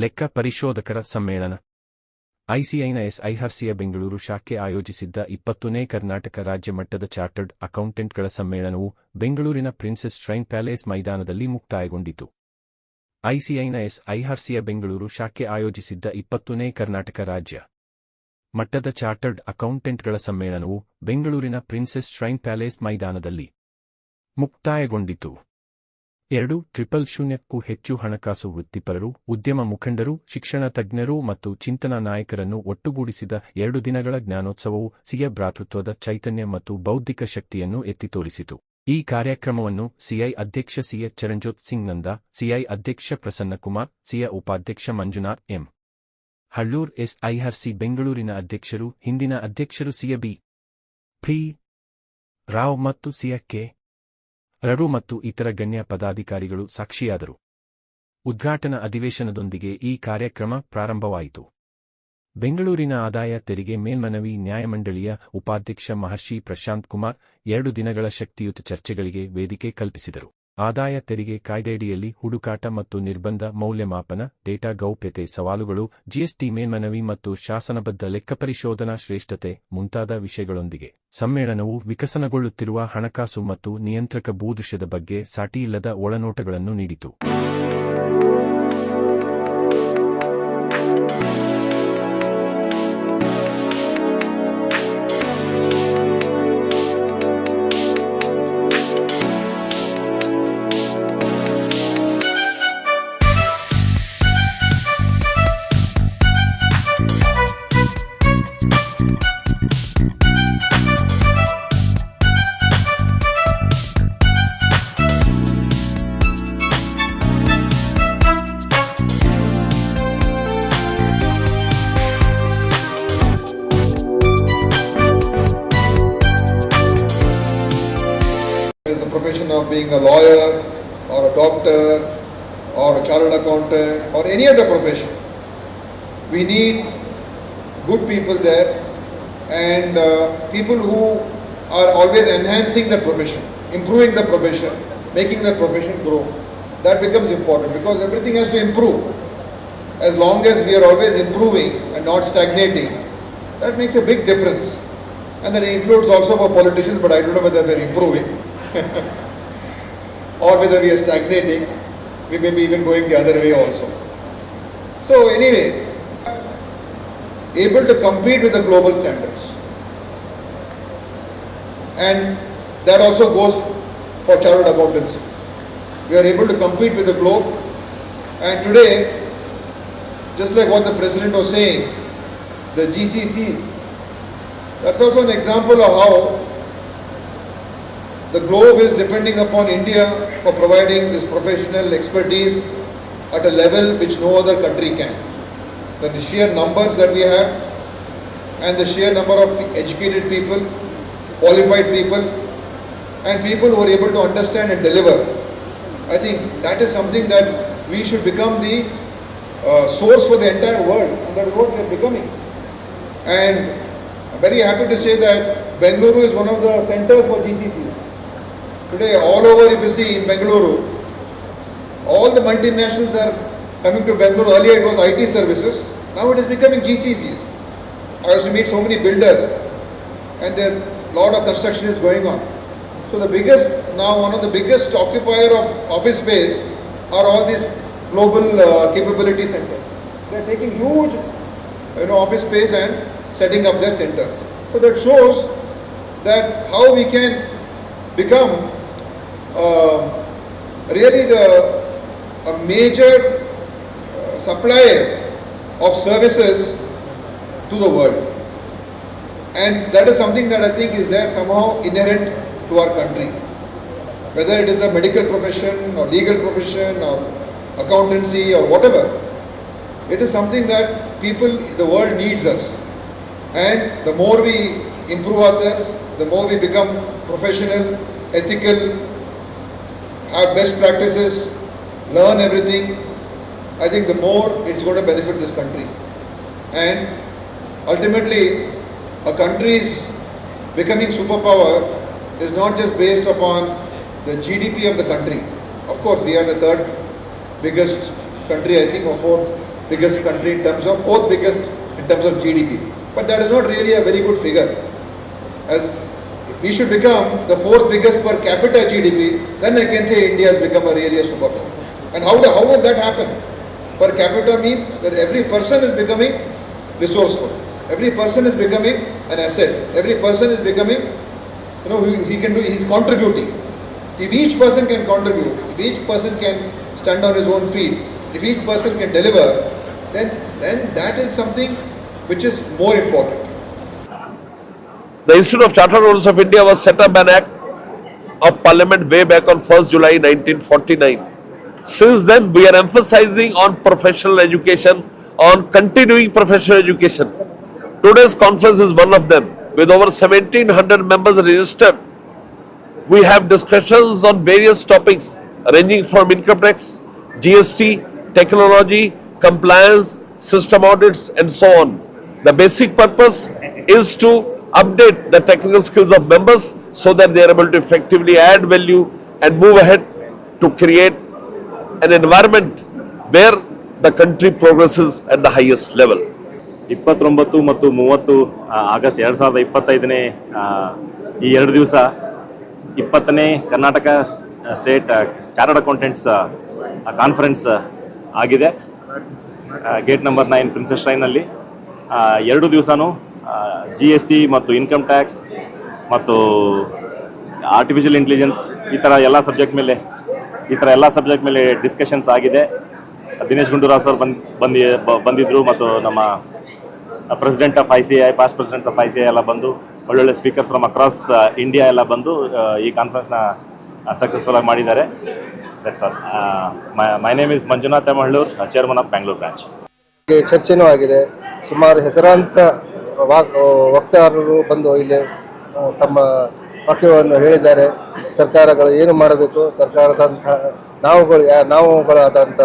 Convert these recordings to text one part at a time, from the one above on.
ಲೆಕ್ಕ ಪರಿಶೋಧಕರ ಸಮ್ಮೇಳನ. ಐಸಿಐನ ಎಸ್ಐಹರ್ಸಿಯ ಬೆಂಗಳೂರು ಶಾಖೆ ಆಯೋಜಿಸಿದ್ದ ಇಪ್ಪತ್ತನೇ ಕರ್ನಾಟಕ ರಾಜ್ಯ ಮಟ್ಟದ ಚಾರ್ಟರ್ಡ್ ಅಕೌಂಟೆಂಟ್ಗಳ ಸಮ್ಮೇಳನವು ಬೆಂಗಳೂರಿನ ಪ್ರಿನ್ಸೆಸ್ ಶ್ರೈನ್ ಪ್ಯಾಲೇಸ್ ಮೈದಾನದಲ್ಲಿ ಮುಕ್ತಾಯಗೊಂಡಿತು. ಐಸಿಐನ ಎಸ್ಐಹರ್ಸಿಯ ಬೆಂಗಳೂರು ಶಾಖೆ ಆಯೋಜಿಸಿದ್ದ ಇಪ್ಪತ್ತನೇ ಕರ್ನಾಟಕ ರಾಜ್ಯ ಮಟ್ಟದ ಚಾರ್ಟರ್ಡ್ ಅಕೌಂಟೆಂಟ್ಗಳ ಸಮ್ಮೇಳನವು ಬೆಂಗಳೂರಿನ ಪ್ರಿನ್ಸೆಸ್ ಶ್ರೈನ್ ಪ್ಯಾಲೇಸ್ ಮೈದಾನದಲ್ಲಿ ಮುಕ್ತಾಯಗೊಂಡಿತು. ಎರಡು, ಟ್ರಿಪಲ್ ಶೂನ್ಯಕ್ಕೂ ಹೆಚ್ಚು ಹಣಕಾಸು ವೃತ್ತಿಪರರು, ಉದ್ಯಮ ಮುಖಂಡರು, ಶಿಕ್ಷಣ ತಜ್ಞರು ಮತ್ತು ಚಿಂತನಾ ನಾಯಕರನ್ನು ಒಟ್ಟುಗೂಡಿಸಿದ ಎರಡು ದಿನಗಳ ಜ್ಞಾನೋತ್ಸವವು ಸಿಯ ಭ್ರಾತೃತ್ವದ ಚೈತನ್ಯ ಮತ್ತು ಬೌದ್ಧಿಕ ಶಕ್ತಿಯನ್ನು ಎತ್ತಿ ತೋರಿಸಿತು. ಈ ಕಾರ್ಯಕ್ರಮವನ್ನು ಸಿಐ ಅಧ್ಯಕ್ಷ ಸಿಎ ಚರಂಜೋತ್ ಸಿಂಗ್ ನಂದ, ಸಿಐ ಅಧ್ಯಕ್ಷ ಪ್ರಸನ್ನಕುಮಾರ್ ಸಿಯ ಉಪಾಧ್ಯಕ್ಷ Manjunath M. Hallur S IRC ಬೆಂಗಳೂರಿನ ಅಧ್ಯಕ್ಷರು, ಹಿಂದಿನ ಅಧ್ಯಕ್ಷರು ಸಿಯ ಬಿ. ಪ್ರಿ. ರಾವ್ ಮತ್ತು ಸಿಯ ಕೆ. ರರು ಮತ್ತು ಇತರ ಗಣ್ಯ ಪದಾಧಿಕಾರಿಗಳು ಸಾಕ್ಷಿಯಾದರು. ಉದ್ಘಾಟನಾ ಅಧಿವೇಶನದೊಂದಿಗೆ ಈ ಕಾರ್ಯಕ್ರಮ ಪ್ರಾರಂಭವಾಯಿತು. ಬೆಂಗಳೂರಿನ ಆದಾಯ ತೆರಿಗೆ ಮೇಲ್ಮನವಿ ನ್ಯಾಯಮಂಡಳಿಯ ಉಪಾಧ್ಯಕ್ಷ ಮಹರ್ಷಿ ಪ್ರಶಾಂತ್ ಕುಮಾರ್ ಎರಡು ದಿನಗಳ ಶಕ್ತಿಯುತ ಚರ್ಚೆಗಳಿಗೆ ವೇದಿಕೆ ಕಲ್ಪಿಸಿದರು. ಆದಾಯ ತೆರಿಗೆ ಕಾಯ್ದೆಯಡಿಯಲ್ಲಿ ಹುಡುಕಾಟ ಮತ್ತು ನಿರ್ಬಂಧ ಮೌಲ್ಯಮಾಪನ, ಡೇಟಾ ಗೌಪ್ಯತೆ ಸವಾಲುಗಳು, ಜಿಎಸ್ಟಿ ಮೇಲ್ಮನವಿ ಮತ್ತು ಶಾಸನಬದ್ಧ ಲೆಕ್ಕಪರಿಶೋಧನಾ ಶ್ರೇಷ್ಠತೆ ಮುಂತಾದ ವಿಷಯಗಳೊಂದಿಗೆ. ಸಮ್ಮೇಳನವು ವಿಕಸನಗೊಳ್ಳುತ್ತಿರುವ ಹಣಕಾಸು ಮತ್ತು ನಿಯಂತ್ರಕ ಭೂದೃಶ್ಯದ ಬಗ್ಗೆ ಸಾಟಿಯಿಲ್ಲದ ಒಳನೋಟಗಳನ್ನು ನೀಡಿತು. Profession of being a lawyer or a doctor or a chartered accountant or any other profession. We need good people there and uh, people who are always enhancing the profession, improving the profession, making the profession grow. That becomes important because everything has to improve. As long as we are always improving and not stagnating, that makes a big difference. And that includes also for politicians, but I don't know whether they're improving or whether we are stagnating. We may be even going the other way also. So, anyway, able to compete with the global standards. And that also goes for chartered accountancy. We are able to compete with the globe. And today, just like what the president was saying, the GCCs, that's also an example of how the globe is depending upon India for providing this professional expertise at a level which no other country can. The sheer numbers that we have and the sheer number of educated people, qualified people, and people who are able to understand and deliver. I think that is something that we should become the uh, source for the entire world, and that is what we are becoming. And I'm very happy to say that Bengaluru is one of the centers for GCCs. Today, all over, if you see in Bengaluru, all the multinationals are coming to Bengaluru. Earlier, it was IT services. Now it is becoming GCCs. I used to meet so many builders, and there a lot of construction is going on. So the biggest now, one of the biggest occupier of office space are all these global uh, capability centers. They are taking huge, you know, office space and setting up their centers. So that shows that how we can become really the a major uh, supplier of services to the world. And that is something that I think is there somehow inherent to our country. Whether it is the medical profession or legal profession or accountancy or whatever, it is something that people, the world needs us. And the more we improve ourselves, the more we become professional, ethical, have best practices, learn everything, I think the more it's going to benefit this country. And ultimately, a country's becoming superpower is not just based upon the GDP of the country. Of course, we are the third biggest country, I think, or fourth biggest country in terms of fourth biggest in terms of GDP. But that is not really a very good figure. As we should become the fourth biggest per capita GDP, then I can say India has become a really a superpower. And how, the, how will that happen? Per capita means that every person is becoming resourceful. Every person is becoming an asset. Every person is becoming, you know, he, he can do, he's contributing. If each person can contribute, if each person can stand on his own feet, if each person can deliver, then, then that is something which is more important. The Institute of Chartered Accountants of India was set up by an act of parliament way back on 1st July 1949. Since then, we are emphasizing on professional education, on continuing professional education. Today's conference is one of them. With over 1700 members registered, we have discussions on various topics ranging from income tax, GST, technology, compliance, system audits, and so on. The basic purpose is to update the technical skills of members so that they are able to effectively add value and move ahead to create an environment where the country progresses at the highest level. ಇಪ್ಪತ್ತೊಂಬತ್ತು ಮತ್ತು ಮೂವತ್ತು August ಎರಡು ಸಾವಿರದ ಇಪ್ಪತ್ತೈದನೇ ಈ ಎರಡು ದಿವಸ ಇಪ್ಪತ್ತನೇ Karnataka state chartered accountants conference ಆಗಿದೆ ಗೇಟ್ ನಂಬರ್ ನೈನ್ ಪ್ರಿನ್ಸಸ್ ಟ್ರೈನಲ್ಲಿ ಎರಡು ದಿವಸನೂ ಜಿ ಎಸ್ ಟಿ ಮತ್ತು ಇನ್ಕಮ್ ಟ್ಯಾಕ್ಸ್ ಮತ್ತು ಆರ್ಟಿಫಿಷಿಯಲ್ ಇಂಟೆಲಿಜೆನ್ಸ್ ಈ ಥರ ಎಲ್ಲ ಸಬ್ಜೆಕ್ಟ್ ಮೇಲೆ, ಈ ಥರ ಎಲ್ಲ ಸಬ್ಜೆಕ್ಟ್ ಮೇಲೆ ಡಿಸ್ಕಷನ್ಸ್ ಆಗಿದೆ. ದಿನೇಶ್ ಗುಂಡೂರಾವ್ ಸರ್ ಬಂದು, ಬಂದಿ, ಬ- ಬಂದಿದ್ರು ಮತ್ತು ನಮ್ಮ president of I C I past president of I C I ಎಲ್ಲ ಬಂದು, ಒಳ್ಳೊಳ್ಳೆ ಸ್ಪೀಕರ್ ಫ್ರಮ್ ಅಕ್ರಾಸ್ ಇಂಡಿಯಾ ಎಲ್ಲ ಬಂದು ಈ ಕಾನ್ಫರೆನ್ಸ್ನ ಸಕ್ಸಸ್ಫುಲ್ ಆಗಿ ಮಾಡಿದ್ದಾರೆ. That's all my name is Manjunath Mahalur chairman of Bangalore branch ಚರ್ಚೆನೂ ಆಗಿದೆ. ಸುಮಾರು ಹೆಸರಾಂತ ವಕ್ತಾರರು ಬಂದು ಇಲ್ಲಿ ತಮ್ಮ ವಾಕ್ಯವನ್ನು ಹೇಳಿದ್ದಾರೆ. ಸರ್ಕಾರಗಳು ಏನು ಮಾಡಬೇಕು? ಸರ್ಕಾರದಂತಹ ನಾವುಗಳು ಯಾ ನಾವುಗಳಾದಂಥ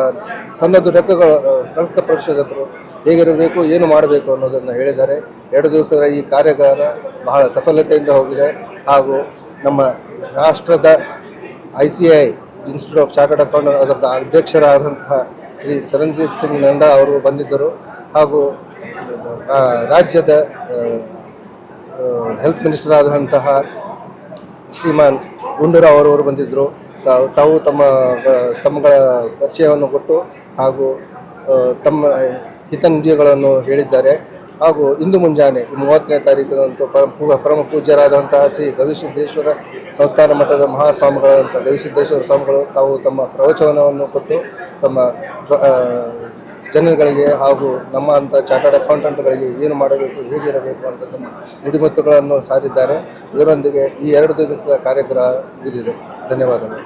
ಸಣ್ಣದು ಲೆಕ್ಕಗಳು ರಕ್ತ ಪರಿಶೋಧಕರು ಹೇಗಿರಬೇಕು, ಏನು ಮಾಡಬೇಕು ಅನ್ನೋದನ್ನು ಹೇಳಿದ್ದಾರೆ. ಎರಡು ದಿವಸದ ಈ ಕಾರ್ಯಾಗಾರ ಬಹಳ ಸಫಲತೆಯಿಂದ ಹೋಗಿದೆ. ಹಾಗೂ ನಮ್ಮ ರಾಷ್ಟ್ರದ I C I institute of chartered accountant ಅದರ ಅಧ್ಯಕ್ಷರಾದಂತಹ ಶ್ರೀ ಸರಂಜೀತ್ ಸಿಂಗ್ ನಂಡಾ ಅವರು ಬಂದಿದ್ದರು. ಹಾಗೂ ರಾಜ್ಯದ ಹೆಲ್ತ್ ಮಿನಿಸ್ಟರ್ ಆದಂತಹ ಶ್ರೀಮಾನ್ ಗುಂಡೂರಾವ್ ಅವರವರು ಬಂದಿದ್ದರು ತಾವು ತಾವು ತಮ್ಮ, ತಮ್ಮಗಳ ಪರಿಚಯವನ್ನು ಕೊಟ್ಟು ಹಾಗೂ ತಮ್ಮ ಹಿತನುಡಿಗಳನ್ನು ಹೇಳಿದ್ದಾರೆ. ಹಾಗೂ ಇಂದು ಮುಂಜಾನೆ ಮೂವತ್ತನೇ ತಾರೀಕಿನಂತೂ ಪರಮ ಪೂ- ಪರಮ ಪೂಜ್ಯರಾದಂತಹ ಶ್ರೀ ಗವಿಸಿದ್ದೇಶ್ವರ ಸಂಸ್ಥಾನ ಮಠದ ಮಹಾಸ್ವಾಮಿಗಳಾದಂಥ ಗವಿಸಿದ್ದೇಶ್ವರ ಸ್ವಾಮಿಗಳು ತಾವು ತಮ್ಮ ಪ್ರವಚನವನ್ನು ಕೊಟ್ಟು ತಮ್ಮ ಜನಗಳಿಗೆ ಹಾಗೂ ನಮ್ಮ ಅಂಥ ಚಾರ್ಟರ್ಡ್ ಅಕೌಂಟೆಂಟ್ಗಳಿಗೆ ಏನು ಮಾಡಬೇಕು ಹೇಗಿರಬೇಕು ಅಂತ ತಮ್ಮ ನುಡಿಮತ್ತುಗಳನ್ನು ಸಾರಿದ್ದಾರೆ. ಇದರೊಂದಿಗೆ ಈ ಎರಡು ದಿವಸದ ಕಾರ್ಯಕ್ರಮ ಮುಗಿದಿದೆ. ಧನ್ಯವಾದಗಳು.